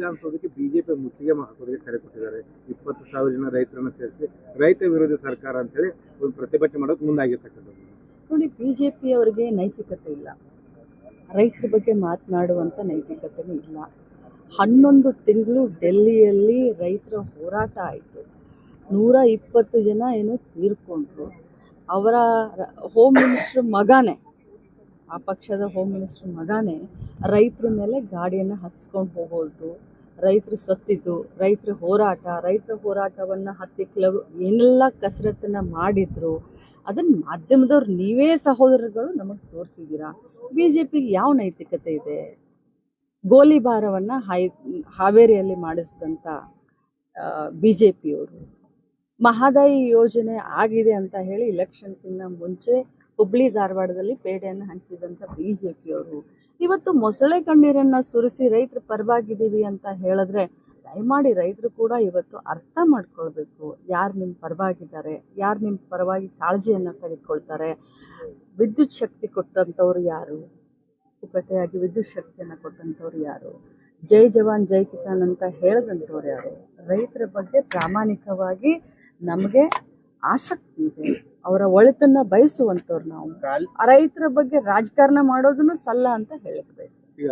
ವಿಧಾನಸೌಧಕ್ಕೆ ಬಿಜೆಪಿ ಮುತ್ತಿಗೆ ಹಾಕೋದಕ್ಕೆ ಕರೆ ಕೊಟ್ಟಿದ್ದಾರೆ. ಇಪ್ಪತ್ತು ಸಾವಿರ ಜನ ರೈತರನ್ನ ಸೇರಿಸಿ ರೈತ ವಿರೋಧಿ ಸರ್ಕಾರ ಅಂತ ಹೇಳಿ ಒಂದು ಪ್ರತಿಭಟನೆ ಮಾಡೋಕೆ ಮುಂದಾಗಿರ್ತಕ್ಕಂಥದ್ದು. ನೋಡಿ ಬಿಜೆಪಿ ಅವರಿಗೆ ನೈತಿಕತೆ ಇಲ್ಲ. ರೈತರ ಬಗ್ಗೆ ಮಾತನಾಡುವಂಥ ನೈತಿಕತೆನೂ ಇಲ್ಲ. ಹನ್ನೊಂದು ತಿಂಗಳು ಡೆಲ್ಲಿಯಲ್ಲಿ ರೈತರ ಹೋರಾಟ ಆಯಿತು. ನೂರ ಇಪ್ಪತ್ತು ಜನ ಏನು ತೀರ್ಕೊಂಡ್ರು. ಅವರ ಹೋಮ್ ಮಿನಿಸ್ಟರ್ ಮಗನೇ, ಆ ಪಕ್ಷದ ಹೋಮ್ ಮಿನಿಸ್ಟರ್ ಮಗನೇ ರೈತರ ಮೇಲೆ ಗಾಡಿಯನ್ನು ಹತ್ಸ್ಕೊಂಡು ಹೋಗೋದು ರೈತರು ಸತ್ತಿದ್ದು, ರೈತರ ಹೋರಾಟ, ರೈತರ ಹೋರಾಟವನ್ನು ಹತ್ತಿಕ್ಕಲು ಏನೆಲ್ಲ ಕಸರತ್ತನ್ನು ಮಾಡಿದ್ರು, ಅದನ್ನು ಮಾಧ್ಯಮದವ್ರು ನೀವೇ ಸಹೋದರಗಳು ನಮಗೆ ತೋರಿಸಿದ್ದೀರಾ ಬಿ ಜೆ ಪಿಗೆ ಯಾವ ನೈತಿಕತೆ ಇದೆ? ಗೋಲಿಬಾರವನ್ನು ಹಾಯ್ ಹಾವೇರಿಯಲ್ಲಿ ಮಾಡಿಸಿದಂಥ ಬಿ ಜೆ ಪಿಯವರು ಮಹದಾಯಿ ಯೋಜನೆ ಆಗಿದೆ ಅಂತ ಹೇಳಿ ಇಲೆಕ್ಷನ್ಕಿನ್ನ ಮುಂಚೆ ಹುಬ್ಳಿ ಧಾರವಾಡದಲ್ಲಿ ಪೇಡೆಯನ್ನು ಹಂಚಿದಂಥ ಬಿ ಜೆ ಪಿಯವರು ಇವತ್ತು ಮೊಸಳೆ ಕಣ್ಣೀರನ್ನು ಸುರಿಸಿ ರೈತರ ಪರವಾಗಿದ್ದೀವಿ ಅಂತ ಹೇಳಿದ್ರೆ ದಯಮಾಡಿ ರೈತರು ಕೂಡ ಇವತ್ತು ಅರ್ಥ ಮಾಡ್ಕೊಳ್ಬೇಕು. ಯಾರು ನಿಮ್ಮ ಪರವಾಗಿದ್ದಾರೆ, ಯಾರು ನಿಮ್ಮ ಪರವಾಗಿ ಕಾಳಜಿಯನ್ನು ತೆಗೆದುಕೊಳ್ತಾರೆ? ವಿದ್ಯುತ್ ಶಕ್ತಿ ಕೊಟ್ಟಂಥವ್ರು ಯಾರು? ಪುಕ್ಕಟೆಯಾಗಿ ವಿದ್ಯುತ್ ಶಕ್ತಿಯನ್ನು ಕೊಟ್ಟಂಥವ್ರು ಯಾರು? ಜೈ ಜವಾನ್, ಜೈ ಕಿಸಾನ್ ಅಂತ ಹೇಳಿದಂಥವ್ರು ಯಾರು? ರೈತರ ಬಗ್ಗೆ ಪ್ರಾಮಾಣಿಕವಾಗಿ ನಮಗೆ ಆಸಕ್ತಿ ಇದೆ. ಅವರ ಒಳಿತನ್ನ ಬಯಸುವಂತವ್ರು ನಾವು. ರೈತರ ಬಗ್ಗೆ ರಾಜಕಾರಣ ಮಾಡೋದನ್ನು ಸಲ್ಲ ಅಂತ ಹೇಳಕ್ ಬಯಸ್ತೀವಿ